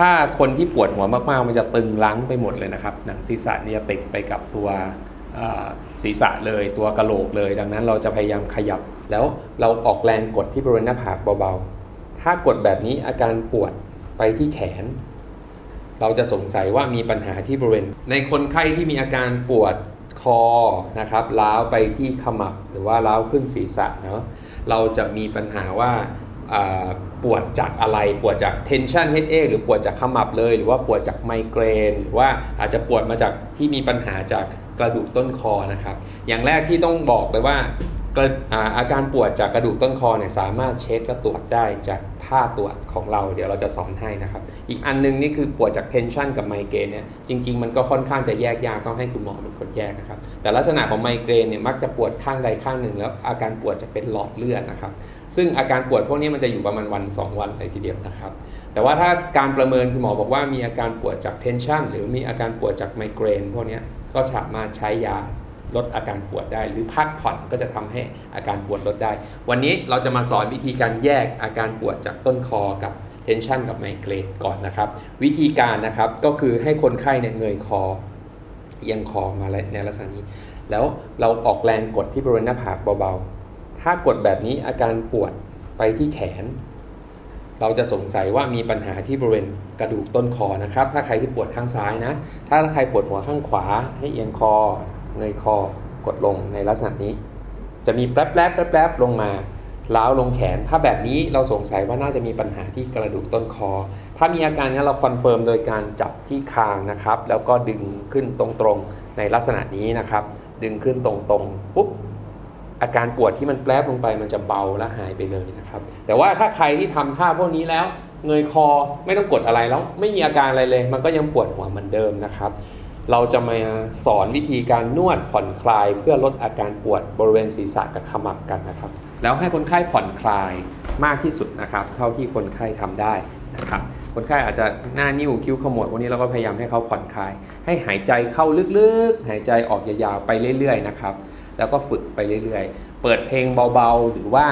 ถ้าคนที่ปวดหัวมากๆ มันจะตึงลั้งไปหมดเลยนะครับหนังศีรษะนี่จะติดไปกับตัวศีรษะเลยตัวกระโหลกเลย ดังนั้นเราจะพยายามขยับ แล้วเราออกแรงกดที่บริเวณหน้าผากเบาๆ ถ้ากดแบบนี้อาการปวดไปที่แขน เราจะสงสัยว่ามีปัญหาที่บริเวณ ในคนไข้ที่มีอาการปวดคอนะครับล้าวไปที่ขมับหรือว่าล้าวขึ้นศีรษะเนาะเราจะมีปัญหาว่า ปวดจากอะไร ปวดจาก tension headache หรือปวดจากขมับเลย หรือว่าปวดจากไมเกรน หรือว่าอาจจะปวดมาจากที่มีปัญหาจากกระดูกต้นคอนะครับ อย่างแรกที่ต้องบอกเลยว่าอาอาการปวดจากกระดูกต้นคอเนี่ยสามารถเช็คและตรวจได้จากท่าตรวจของเรา เดี๋ยวเราจะสอนให้นะครับ อีกอันนึงนี่คือปวดจากเทนชันกับไมเกรนเนี่ยจริง ๆ มันก็ค่อนข้างจะแยกยากต้องให้คุณหมอเป็นคนแยกนะครับ แต่ลักษณะของไมเกรนเนี่ยมักจะปวดข้างใดข้างหนึ่งแล้วอาการปวดจะเป็นหลอดเลือดนะครับ ซึ่งอาการปวดพวกนี้มันจะอยู่ประมาณวัน 2 วันเลยทีเดียวนะครับ แต่ว่าถ้าการประเมินคุณหมอบอกว่ามีอาการปวดจากเทนชันหรือมีอาการปวดจากไมเกรนพวกนี้ก็สามารถใช้ยาลดอาการปวดได้ หรือพักผ่อนก็จะทำให้อาการปวดลดได้ วันนี้เราจะมาสอนวิธีการแยกอาการปวดจากต้นคอกับเทนชันกับไมเกรนก่อนนะครับ วิธีการนะครับก็คือให้คนไข้เนี่ยเงยคอเอียงคอมาในลักษณะนี้ แล้วเราออกแรงกดที่บริเวณหน้าผากเบาๆ ถ้ากดแบบนี้อาการปวดไปที่แขน เราจะสงสัยว่ามีปัญหาที่บริเวณกระดูกต้นคอนะครับ ถ้าใครที่ปวดข้างซ้ายนะ ถ้าใครปวดหัวข้างขวา ให้เอียงคอ เงยคอกดลงในลักษณะนี้ จะมีแป๊บแป๊บแป๊บแป๊บลงมาล้าวลงแขน ถ้าแบบนี้เราสงสัยว่าน่าจะมีปัญหาที่กระดูกต้นคอ ถ้ามีอาการนี้เราคอนเฟิร์มโดยการจับที่คางนะครับ แล้วก็ดึงขึ้นตรงๆในลักษณะนี้นะครับ ดึงขึ้นตรงๆปุ๊บ อาการปวดที่มันแปรบลงไปมันจะเบาและหายไปเลยนะครับ แต่ว่าถ้าใครที่ทำท่าพวกนี้แล้วเงยคอไม่ต้องกดอะไรแล้ว ไม่มีอาการอะไรเลย มันก็ยังปวดหัวเหมือนเดิมนะครับ เราจะมาสอนวิธีการนวดผ่อนคลาย เพื่อลดอาการปวดบริเวณศีรษะกับขมับกันนะครับ แล้วให้คนไข้ผ่อนคลายมากที่สุดนะครับ เท่าที่คนไข้ทำได้นะครับคนไข้อาจจะหน้านิ้วคิ้วขมวดพวกนี้เราก็พยายามให้เขาผ่อนคลาย ให้หายใจเข้าลึกๆ หายใจออกยาวๆไปเรื่อยๆนะครับ แล้วก็ฝึกไปเรื่อยๆ เปิดเพลงเบาๆ หรือว่า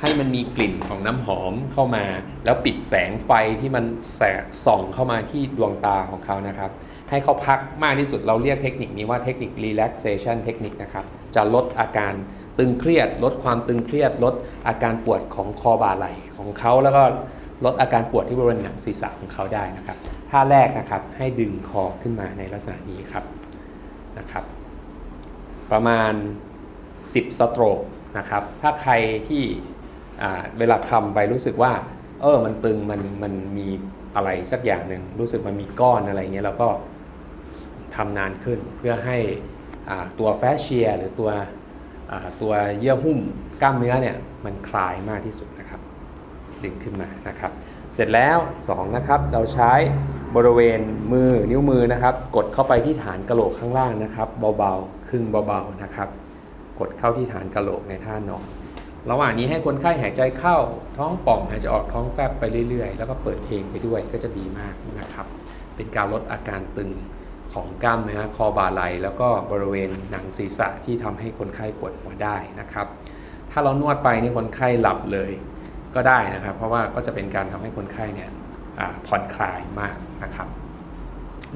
ให้มันมีกลิ่นของน้ำหอมเข้ามา แล้วปิดแสงไฟที่มันแสงส่องเข้ามาที่ดวงตาของเขานะครับ ให้เขาพักมากที่สุดเราเรียกเทคนิคนี้ว่าเทคนิค relaxation เทคนิคนะครับจะลดอาการตึงเครียด ลดความตึงเครียด ลดอาการปวดของคอบ่าไหล่ของเขาแล้วก็ลดอาการปวดที่บริเวณหนังศีรษะของเขาได้นะครับท่าแรกนะครับให้ดึงคอขึ้นมาในลักษณะนี้ครับนะครับ ประมาณ 10 สโตรกนะครับ ถ้าใครที่เวลาทำไปรู้สึกว่า เออมันตึงมันมันมีอะไรสักอย่างหนึ่งรู้สึกมันมีก้อนอะไรเงี้ยเราก็ทำนานขึ้นเพื่อให้ตัวแฟชเชียร์หรือตัวตัวเยื่อหุ้มกล้ามเนื้อเนี่ยมันคลายมากที่สุดนะครับ ดึงขึ้นมานะครับ เสร็จแล้ว2นะครับเราใช้บริเวณมือนิ้วมือนะครับ กดเข้าไปที่ฐานกระโหลกข้างล่างนะครับ เบาๆ ครึ่งเบาๆนะครับ กดเข้าที่ฐานกระโหลกในท่านอน ระหว่างนี้ให้คนไข้หายใจเข้าท้องป่องหายใจออกท้องแฟบไปเรื่อยๆ แล้วก็เปิดเพลงไปด้วยก็จะดีมากนะครับ เป็นการลดอาการตึงของกล้ามเนื้อคอบ่าไหล่แล้วก็บริเวณหนังศีรษะที่ทำให้คนไข้ปวดหัวได้นะครับ ถ้าเรานวดไปนี่คนไข้หลับเลยก็ได้นะครับ เพราะว่าก็จะเป็นการทำให้คนไข้เนี่ยผ่อนคลายมากนะครับ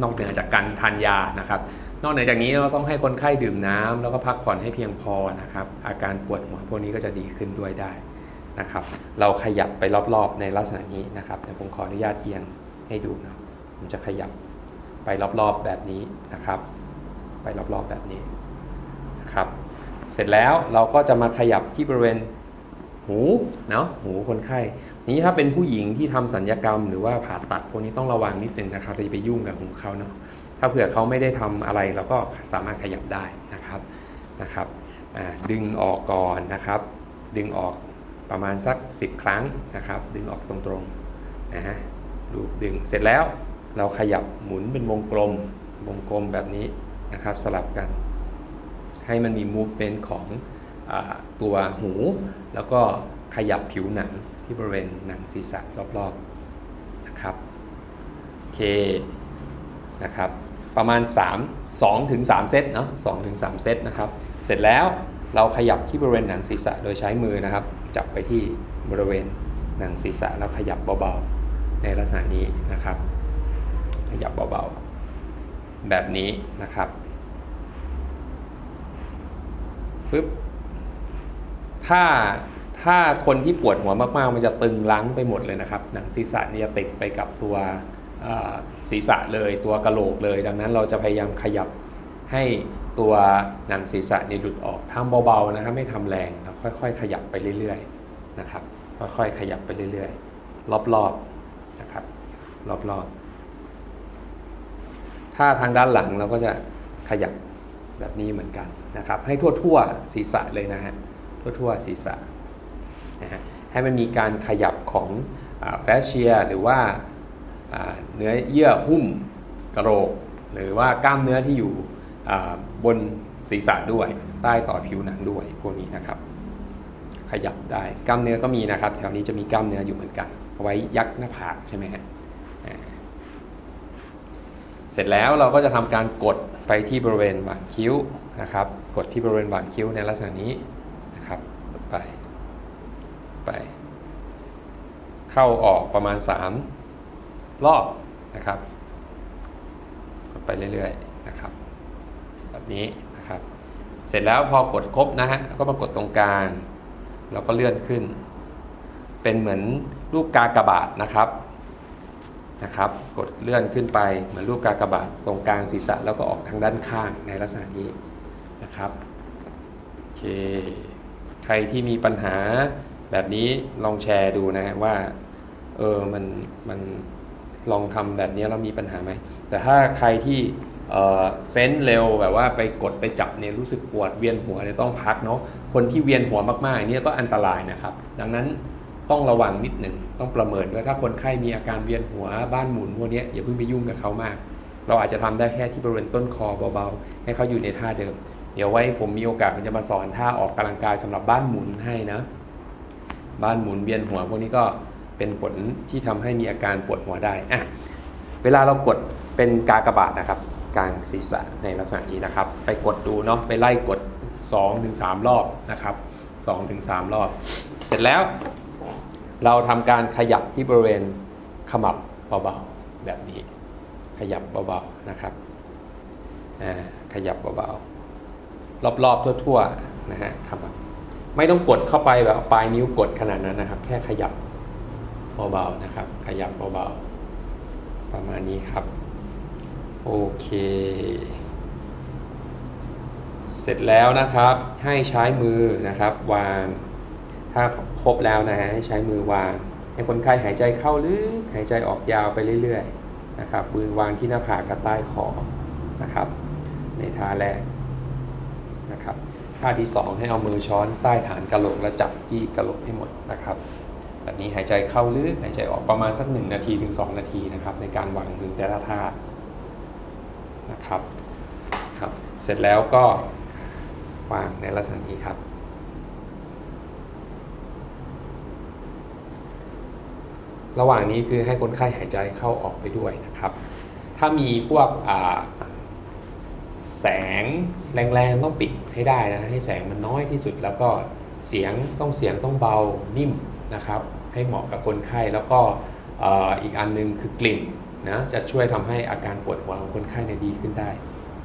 นอกเหนือจากการทานยานะครับ นอกจากนี้เราต้องให้คนไข้ดื่มน้ำแล้วก็พักผ่อนให้เพียงพอนะครับ อาการปวดหัวพวกนี้ก็จะดีขึ้นด้วยได้นะครับ เราขยับไปรอบๆในลักษณะนี้นะครับแต่ผมขออนุญาตเอียงให้ดูนะผมจะขยับไปรอบๆแบบนี้นะครับ ไปรอบๆแบบนี้นะครับ เสร็จแล้วเราก็จะมาขยับที่บริเวณหูเนาะหูคนไข้ นี้ถ้าเป็นผู้หญิงที่ทำสัญญกรรม หรือว่าผ่าตัดพวกนี้ต้องระวังนิดนึงนะครับเราจะไปยุ่งกับหูเขาเนาะ ถ้าเผื่อเขาไม่ได้ทำอะไรเราก็สามารถขยับได้นะครับนะครับดึงออกก่อนนะครับ ดึงออกประมาณสัก 10 ครั้งนะครับ ดึงออกตรงๆนะฮะดูดึงเสร็จแล้วเราขยับหมุนเป็นวงกลมวงกลมแบบนี้นะครับสลับกัน ให้มันมี movement ของอตัวหู แล้วก็ขยับผิวหนังที่บริเวณหนังศีรษะรอบๆนะครับโอเคนะครับ ประมาณ 3 2ถึง3เซตเนาะ2ถึง3เซตนะครับ เสร็จแล้วเราขยับที่บริเวณหนังศีรษะโดยใช้มือนะครับ จับไปที่บริเวณหนังศีรษะแล้วขยับเบาๆในลักษณะนี้นะครับ ขยับเบาๆ แบบนี้นะครับปึ๊บถ้าถ้าคนที่ปวดหัวมากๆ มันจะตึงรั้งไปหมดเลยนะครับ หนังศีรษะนี่จะติดไปกับตัว ศีรษะเลยตัวกระโหลกเลย ดังนั้นเราจะพยายามขยับให้ตัวหนังศีรษะเนี่ยหลุดออกทำเบาๆนะครับไม่ทำแรงแล้วค่อย ๆ ขยับไปเรื่อยๆนะครับค่อยๆขยับไปเรื่อยๆรอบๆนะครับรอบๆถ้าทางด้านหลังเราก็จะขยับแบบนี้เหมือนกันนะครับ ให้ทั่วๆศีรษะเลยนะฮะทั่วๆศีรษะนะฮะให้มันมีการขยับของแฟชเชียหรือว่า เนื้อเยื่อหุ้มกระโหลก หรือว่ากล้ามเนื้อที่อยู่บนศีรษะด้วยใต้ต่อผิวหนังด้วยพวกนี้นะครับ ขยับได้กล้ามเนื้อก็มีนะครับ แถวนี้จะมีกล้ามเนื้ออยู่เหมือนกันเอาไว้ยักหน้าผากใช่ไหมฮะเสร็จแล้วเราก็จะทำการกดไปที่บริเวณหว่างคิ้วนะครับ กดที่บริเวณหว่างคิ้วในลักษณะนี้นะครับกดไปไป เข้าออกประมาณ 3 รอบนะครับกดไปเรื่อยๆนะครับแบบนี้นะครับเสร็จแล้วพอกดครบนะฮะก็มากดตรงกลางแล้วก็เลื่อนขึ้น เป็นเหมือนลูกกากบาทนะครับนะครับ กดเลื่อนขึ้นไปเหมือนรูปกากบาทตรงกลางศีรษะแล้วก็ออกทางด้านข้างในลักษณะนี้นะครับโอเคใครที่มีปัญหาแบบนี้ลองแชร์ดูนะว่าเออมันมัน ลองทำแบบนี้แล้วมีปัญหาไหม แต่ถ้าใครที่เซนส์เร็วแบบว่าไปกดไปจับเนี่ยรู้สึกปวดเวียนหัวเนี่ยต้องพักเนาะคนที่เวียนหัวมากๆเนี่ยก็อันตรายนะครับ ดังนั้นต้องระวังนิดหนึ่งต้องประเมินว่าถ้าคนไข้มีอาการเวียนหัวบ้านหมุนพวกนี้อย่าเพิ่งไปยุ่งกับเขามาก เราอาจจะทำได้แค่ที่บริเวณต้นคอเบาๆ ให้เขาอยู่ในท่าเดิม เดี๋ยวไว้ผมมีโอกาสผมจะมาสอนท่าออกกำลังกายสำหรับบ้านหมุนให้นะ บ้านหมุนเวียนหัวพวกนี้ก็ เป็นผลที่ทำให้มีอาการปวดหัวได้อะเวลาเรากดเป็นกากบาทนะครับกลางศีรษะในลักษณะนี้นะครับ ไปกดดูเนาะไปไล่กด 2-3 รอบนะครับ 2-3 รอบ เสร็จแล้ว เราทำการขยับที่บริเวณขมับเบาๆแบบนี้ ขยับเบาๆนะครับขยับเบาๆรอบๆทั่วๆนะฮะขมับไม่ต้องกดเข้าไปแบบปลายนิ้วกดขนาดนั้นนะครับ แค่ขยับ เบาๆนะครับ ขยับเบาๆ ประมาณนี้ครับ โอเค เสร็จแล้วนะครับ ให้ใช้มือนะครับ วาง ถ้าครบแล้วนะฮะให้ใช้มือวาง ให้คนไข้หายใจเข้าลึก หายใจออกยาวไปเรื่อยๆ นะครับ มือวางที่หน้าผากกับใต้คอ นะครับ ในท่าแรก นะครับท่าที่ 2 ให้เอามือช้อนใต้ฐานกะโหลกและจับจี้กะโหลกให้หมดนะครับ แบบนี้หายใจเข้าลึกหายใจออกประมาณสัก 1 นาทีถึง 2 นาทีนะครับ ในการวางมือแต่ละท่านะครับครับ เสร็จแล้วก็วางในลักษณะนี้ครับ ระหว่างนี้คือให้คนไข้หายใจเข้าออกไปด้วยนะครับ ถ้ามีพวกแสงแรงๆต้องปิดให้ได้นะให้แสงมันน้อยที่สุดแล้วก็เสียงต้องเสียงต้องเบานิ่มนะครับ ให้เหมาะกับคนไข้ แล้วก็เอ่ออีกอันหนึงคือกลิ่นนะจะช่วยทำให้อาการปวดหัวของคนไข้เนี่ยดีขึ้นได้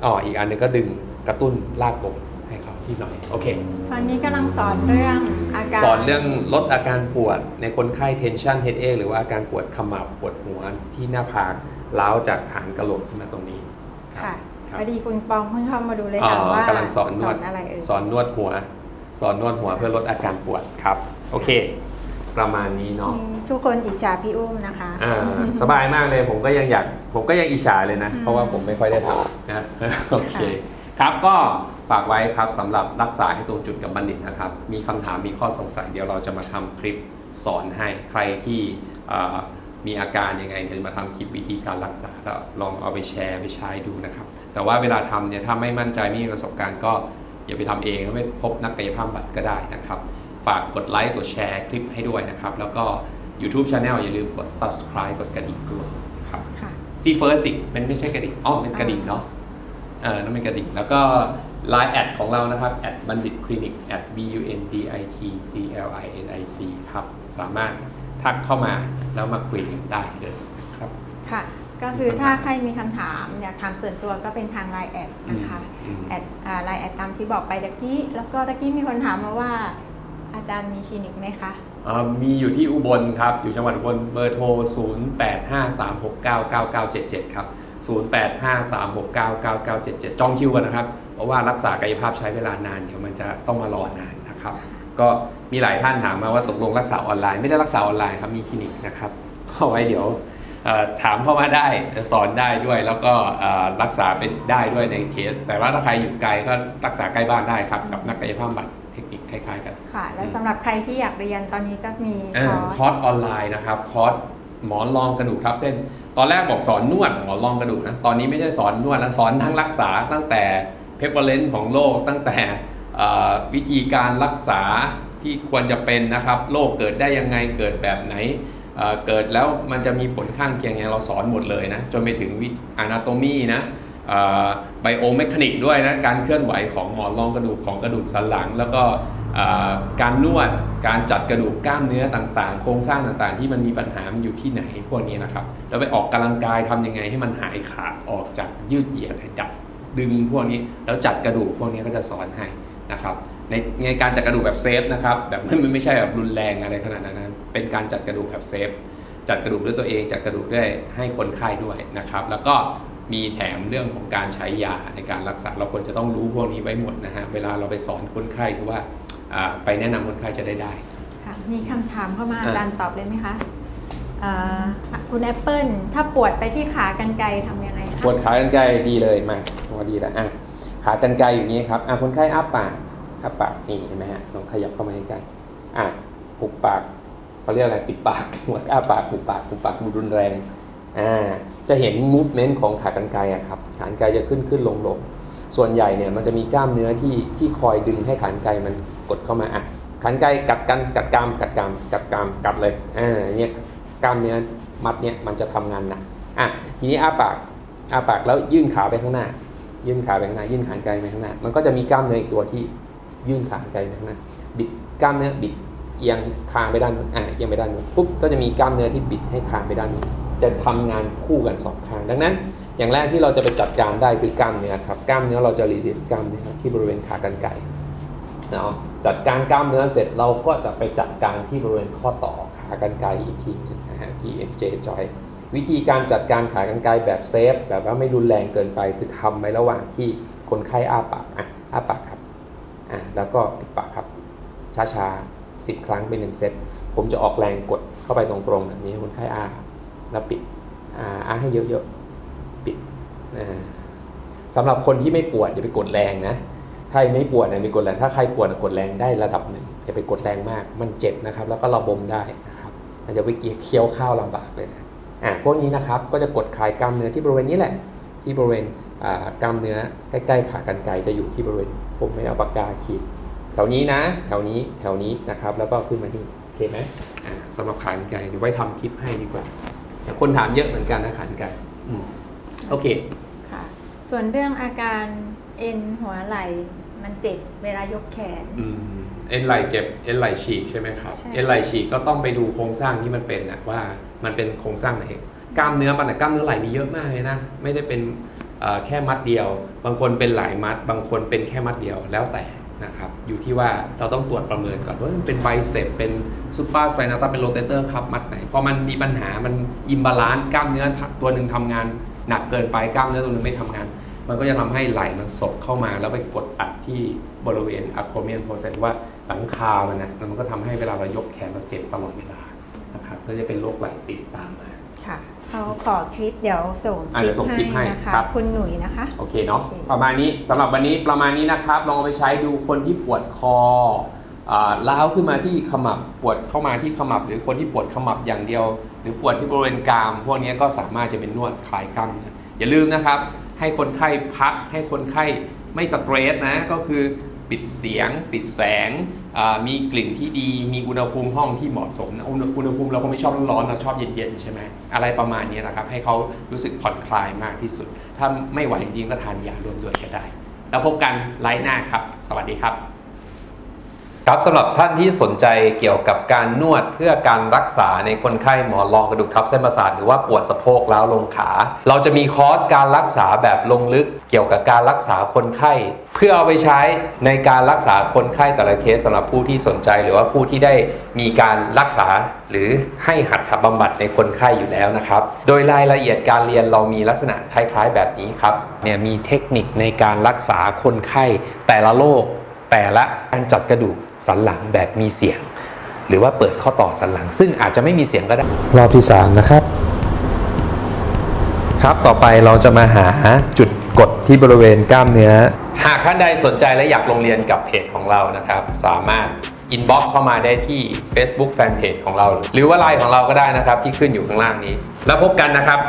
อ๋ออีกอันหนึงก็ดึงกระตุ้นลากผมให้เขาที่หน่อยโอเคตอนนี้กำลังสอนเรื่องอาการสอนเรื่องลดอาการปวดในคนไข้ tension headache หรือว่าอาการปวดขมับปวดหัวที่หน้าผากล้าวจากฐานกระโหลกขึ้นมาตรงนี้ค่ะครับพอดีคุณปองเพิ่งเข้ามาดูเลยอ๋อค่ะว่ากำลังสอนนวดอะไรเอ่ยสอนนวดหัว สอนนวดหัวเพื่อลดอาการปวดครับ โอเค ประมาณนี้เนาะมีทุกคนอิจฉาพี่อุ้มนะคะอ่าสบายมากเลยผมก็ยังอยาก ผมก็ยังอิจฉาเลยนะอืมเพราะว่าผมไม่ค่อยได้ทำนะโอเค ครับก็ฝากไว้ครับสำหรับรักษาให้ตรงจุดกับบัณฑิตนะครับ มีคำถามมีข้อสงสัยเดี๋ยวเราจะมาทำคลิปสอนให้ใครที่เอ่อมีอาการยังไงเดี๋ยวจะมาทำคลิปวิธีการรักษาแล้วลองเอาไปแชร์ไปใช้ดูนะครับ แต่ว่าเวลาทำเนี่ยถ้าไม่มั่นใจไม่มีประสบการณ์ก็อย่าไปทำเองแล้วไม่พบนักกายภาพบำบัดก็ได้นะครับ ฝากกดไลค์กดแชร์คลิปให้ด้วยนะครับ แล้วก็ YouTube Channel อย่าลืมกด subscribe กดกระดิ่งด้วยครับค่ะ ซีเฟิร์สิมันไม่ใช่กระดิ่งอ๋อเป็นกระดิ่งเนาะเออนั่นเป็นกระดิ่ง แล้วก็ Line แอดของเรานะครับแอดบัณฑิตคลินิก at b u n d i t c l i n i c ครับ สามารถทักเข้ามาแล้วมาคุยกันได้เลยครับ ค่ะ ก็คือถ้าใครมีคำถามอยากถามส่วนตัวก็เป็นทางไลน์แอดนะคะอืมแอดไลน์แอดตามที่บอกไปตะกี้ แล้วก็ตะกี้มีคนถามมาว่า อาจารย์มีคลินิกไหมคะ อ่อมีอยู่ที่อุบลครับ อยู่จังหวัดอุบลเบอร์โทร 0853699977 ครับ 0853699977 จองคิวกันนะครับ เพราะว่ารักษากายภาพใช้เวลานาน เดี๋ยวมันจะต้องมารอนานนะครับ ก็มีหลายท่านถามมาว่าตกลงรักษาออนไลน์ไม่ได้รักษาออนไลน์ครับ มีคลินิกนะครับก็ไว้เดี๋ยวเอ่อถามเข้ามาได้สอนได้ด้วยแล้วก็เอ่อรักษาเป็นได้ด้วยในเคส แต่ว่าถ้าใครอยู่ไกลก็รักษาใกล้บ้านได้ครับกับนักกายภาพบำบัด คนิคคล้ายๆกัน ค่ะ และสำหรับใครที่อยากเรียนตอนนี้ก็มีอ่าคอคร์อสร์สออนไลน์นะครับ คอร์สหมอนรองกระดูกทับเส้น ตอนแรกบอกสอนนวดหมอนรองกระดูกนะ ตอนนี้ไม่ใช่สอนนวดแล้วสอนทั้งรักษาตั้งแต่เพเปอร์เลนของโรคตั้งแต่เอ่อวิธีการรักษาที่ควรจะเป็นนะครับโรคเกิดได้ยังไงเกิดแบบไหนเอ่อเกิดแล้วมันจะมีผลข้างเคียงยังไงเราสอนหมดเลยนะ จนไปถึงวิอนาโตมีนะไบโอเมคานิกด้วยนะ การเคลื่อนไหวของหมอนรองกระดูกของกระดูกสันหลัง แล้วก็อ่า การนวด การจัดกระดูกกล้ามเนื้อต่างๆ โครงสร้างต่างๆ ที่มันมีปัญหา มันอยู่ที่ไหนพวกนี้นะครับ แล้วไปออกกำลังกายทํำยังไงให้มันหายขาดออกจากยืดเหยียดให้ดัดดึงพวกนี้ แล้วจัดกระดูกพวกนี้ก็จะสอนให้นะครับในในการจัดกระดูกแบบเซฟนะครับแบบไม่ไม่ใช่แบบรุนแรงอะไรขนาดนั้น เป็นการจัดกระดูกแบบเซฟ จัดกระดูกด้วยตัวเอง จัดกระดูกด้วยให้คนไข้ด้วยนะครับ แล้วก็มีแถมเรื่องของการใช้ยาในการรักษาเราควรจะต้องรู้พวกนี้ไว้หมดนะฮะเวลาเราไปสอนคนไข้คือว่า ไปแนะนำคนไข้จะได้ได้ ค่ะมีคำถามเข้ามาอะอาจารย์ตอบเลยไหมคะอ่าคุณแอปเปิลถ้าปวดไปที่ขากรรไกรทำยังไงคะปวดขากรรไกรดีเลยมาพอดีแล้วอะขากรรไกรอย่างนี้ครับอะคนไข้อ้าปากอ้าปากนี่เห็นไหมฮะลองขยับเข้ามาใกล้ๆอะหุบปากเขาเรียกอะไรปิดปากหัวอ้าปากหุบปากหุบปากดูรุนแรงอ่าจะเห็น movement ของขากรรไกรอะครับขากรรไกรจะขึ้นขึ้นลงลง ส่วนใหญ่เนี่ยมันจะมีกล้ามเนื้อที่ที่คอยดึงให้ขากรรไกรมันกดเข้ามาอะขากรรไกรกัดกันกัดกรามกัดกรามกัดกรามกัดเลยอ่าเนี่ยกล้ามเนื้อมัดเนี่ยมันจะทำงานหนักอะทีนี้อ้าปากอ้าปากแล้วยื่นขาไปข้างหน้า ยื่นขาไปข้างหน้า ยื่นขาไกลไปข้างหน้า มันก็จะมีกล้ามเนื้ออีกตัวที่ยื่นขาไกลไปข้างหน้าบิดกล้ามเนื้อบิดเอียงคางไปด้านนู้นอ่าเอียงไปด้านนู้นปุ๊บก็จะมีกล้ามเนื้อที่บิดให้คางไปด้านนู้นจะทำงานคู่กันสองข้างดังนั้น อย่างแรกที่เราจะไปจัดการได้คือกล้ามเนื้อครับกล้ามเนื้อเราจะรีดิสกล้ามเนื้อที่บริเวณขากรรไกรเนาะจัดการกล้ามเนื้อเสร็จเราก็จะไปจัดการที่บริเวณข้อต่อขากรรไกรอีกทีนึงนะฮะที่ FJ joint วิธีการจัดการขากรรไกรแบบเซฟแบบว่าไม่รุนแรงเกินไปคือทำไว้ระหว่างที่คนไข้อ้าปากอะอ้าปากครับอะแล้วก็ปิดปากครับช้าๆ10 ครั้งเป็นหนึ่งเซตผมจะออกแรงกดเข้าไปตรงๆแบบนี้คนไข้อ้าแล้วปิดอ่าอ้าให้เยอะๆ สำหรับคนที่ไม่ปวดอย่าไปกดแรงนะถ้าไม่ปวดเนี่ยไปกดแรงถ้าใครปวดกดแรงได้ระดับหนึ่งอย่าไปกดแรงมาก มันเจ็บนะครับ แล้วก็ระบมได้นะครับมันจะไปเกี่ยวเคี้ยวข้าวลำบากเลยนะอะพวกนี้นะครับก็จะกดคลายกล้ามเนื้อที่บริเวณนี้แหละ ที่บริเวณอ่ากล้ามเนื้อใกล้ๆขากรรไกรจะอยู่ที่บริเวณผมไม่เอาปากกาขีดแถวนี้นะ แถวนี้แถวนี้นะครับ แล้วก็ขึ้นมาที่โอเคไหมอ่าสำหรับขากรรไกรเดี๋ยวไว้ทำคลิปให้ดีกว่าแต่คนถามเยอะเหมือนกันนะขากรรไกรอืม โอเคค่ะ ส่วนเรื่องอาการเอ็นหัวไหล่มันเจ็บเวลายกแขน อืมเอ็นไหล่เจ็บเอ็นไหล่ฉีกใช่ไหมครับ ใช่ เอ็นไหล่ฉีกก็ต้องไปดูโครงสร้างที่มันเป็นนะว่ามันเป็นโครงสร้างไหนกล้ามเนื้อปัญหากล้ามเนื้อไหล่มีเยอะมากเลยนะ ไม่ได้เป็นเอ่อแค่มัดเดียว บางคนเป็นหลายมัด บางคนเป็นแค่มัดเดียวแล้วแต่นะครับ อยู่ที่ว่าเราต้องตรวจประเมินก่อนว่ามันเป็นไบเซปเป็นซูเปอร์สไปนาตาเป็นโรเตเตอร์ครับมัดไหนพอมันมีปัญหามันอิมบาลานซ์กล้ามเนื้อตัวหนึ่งทำงาน หนักเกินไปกล้ามเนื้อตัวหนึงไม่ทำงาน มันก็จะทำให้ไหล่มันสกเข้ามาแล้วไปกดอัดที่บริเวณอะโครเมียนโปรเซสว่าหลังคามันนะแล้วมันก็ทำให้เวลาเรายกแขนเราเจ็บตลอดเวลานะครับก็จะเป็นโรคไหล่ติดตามมาค่ะเขาขอคลิปเดี๋ยวส่งอะเดี๋ยวส่งคลิปให้นะคะครับคุณหนุ่ยนะคะ โอเคเนาะโอเคประมาณนี้สำหรับวันนี้ประมาณนี้นะครับ ลองเอาไปใช้ดูคนที่ปวดคออ่าล้าวขึ้นมาที่ขมับปวดเข้ามาที่ขมับ หรือคนที่ปวดขมับอย่างเดียว หรือปวดที่บริเวณกราม พวกนี้ก็สามารถจะเป็นนวดคลายกล้ามเนื้ออย่าลืมนะครับ ให้คนไข้พักให้คนไข้ไม่สเตรสนะก็คือปิดเสียง ปิดแสง มีกลิ่นที่ดี มีอุณหภูมิห้องที่เหมาะสมนะอุณหภูมิเราก็ไม่ชอบร้อนๆเราชอบเย็นๆใช่ไหมอะไรประมาณนี้นะครับ ให้เขารู้สึกผ่อนคลายมากที่สุด ถ้าไม่ไหวจริงๆก็ทานยาร่วมด้วยก็ได้ แล้วพบกันไลฟ์หน้าครับ สวัสดีครับ ครับสำหรับท่านที่สนใจเกี่ยวกับการนวดเพื่อการรักษาในคนไข้หมอรองกระดูกทับเส้นประสาทหรือว่าปวดสะโพกแล้าวลงขา เราจะมีคอร์สการรักษาแบบลงลึกเกี่ยวกับการรักษาคนไข้ เพื่อเอาไปใช้ในการรักษาคนไข้แต่ละเคสสำหรับผู้ที่สนใจ หรือว่าผู้ที่ได้มีการรักษาหรือให้หัตถบำบัดในคนไข้อยู่แล้วนะครับ โดยรายละเอียดการเรียนเรามีลักษณะคล้ายๆ แบบนี้ครับเนี่ยมีเทคนิคในการรักษาคนไข้แต่ละโรคแต่ละการจัดกระดูก สันหลังแบบมีเสียง หรือว่าเปิดข้อต่อสันหลัง ซึ่งอาจจะไม่มีเสียงก็ได้ รอบที่3นะครับ ครับต่อไปเราจะมาหาจุดกดที่บริเวณกล้ามเนื้อ หากท่านใดสนใจและอยากลงเรียนกับเพจของเรานะครับ สามารถอินบ็อกเข้ามาได้ที่ Facebook Fanpage ของเรา หรือว่าไลน์ของเราก็ได้นะครับ ที่ขึ้นอยู่ข้างล่างนี้ แล้วพบกันนะครับ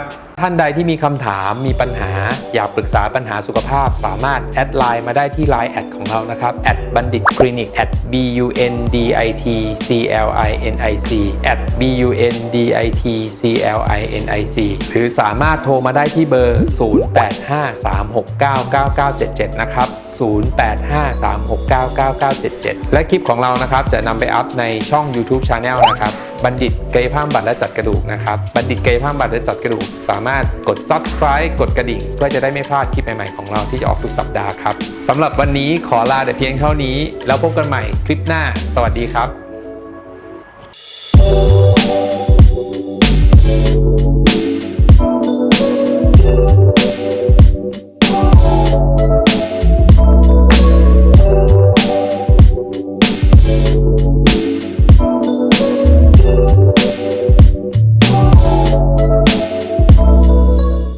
ท่านใดที่มีคำถามมีปัญหา อยากปรึกษาปัญหาสุขภาพ สามารถแอดไลน์มาได้ที่ไลน์แอดของเรานะครับแอดบัณฑิตคลินิก at b u n d i t c l i n i c at b u n d i t c l i n i c หรือสามารถโทรมาได้ที่เบอร์ 0853699977 นะครับ 0853699977 และคลิปของเรานะครับจะนำไปอัพในช่อง YouTube Channel นะครับ บัณฑิตกายภาพบัตรและจัดกระดูกนะครับ บัณฑิตกายภาพบัตรและจัดกระดูก สามารถกด Subscribe กดกระดิ่ง เพื่อจะได้ไม่พลาดคลิปใหม่ๆของเราที่จะออกทุกสัปดาห์ครับสำหรับวันนี้ขอลาแต่เพียงเท่านี้ แล้วพบกันใหม่คลิปหน้า สวัสดีครับ